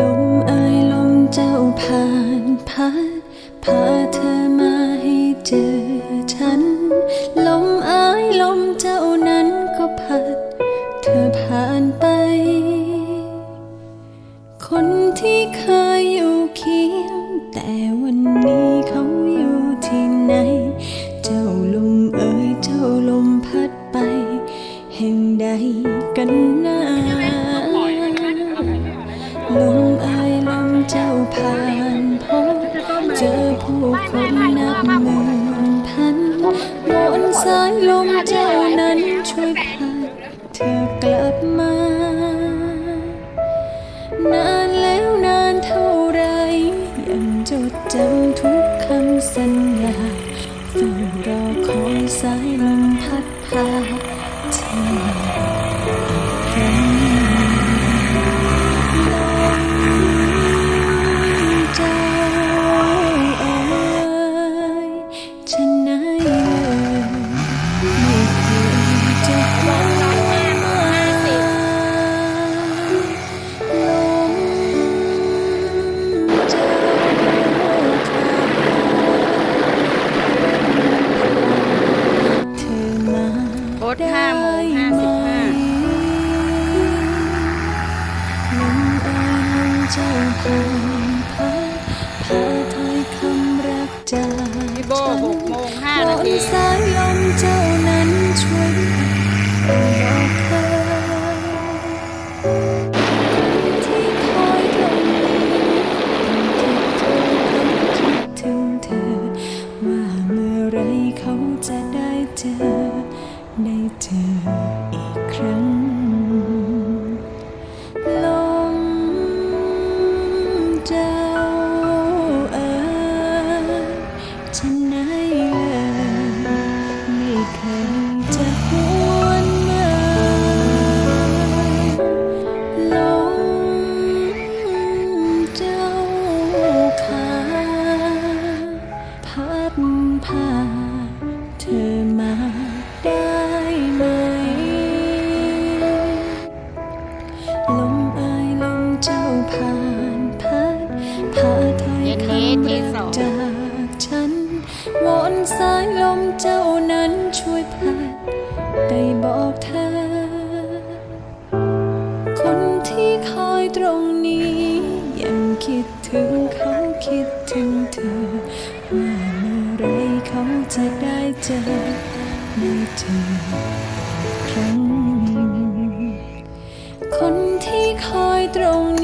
ลมอายลมเจ้าผ่านพัดพาเธอมาให้เจอฉัน ลมอายลมเจ้านั้นก็พัด เธอผ่านไป คนที่เคยอยู่เคียง แต่วันนี้เขาอยู่ที่ไหน เจ้าลมเอ่ยเจ้าลมพัดไป แห่งใดกันนา เจ้าผ่านพบเจอผู้คนนับหมื่นพันมนสายลมเจ้านั้นช่วยพาเธอกลับมา เจ้าผ่านพัดพาถ้อยคำรักจากพี่โบฉันหกโมงห้านาทีวอนสายลมเจ้านั้นช่วยบอกเธอที่คอยตรงนี้คิดถึงเธอ ว่าเมื่อไรเขาจะได้เจอ ได้เจออีกครั้ง จะหว ถึงเขาคิดถึงเธอว่าเมื่อไรเขาจะได้เจอได้เจอครั้งคนที่คอยตรง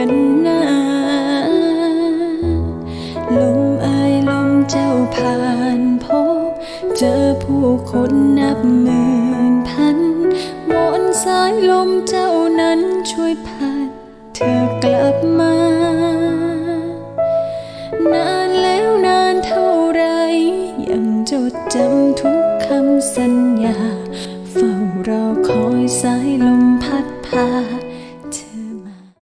กันนะลมอ่ยลมเจ้าผ่านพบ เจอผู้คนนับหมื่นพันวอนสายลมเจ้านั้นช่วยพัดเธอกลับมา นานแล้วนานเท่าไร ยังจดจำทุกคำสัญญา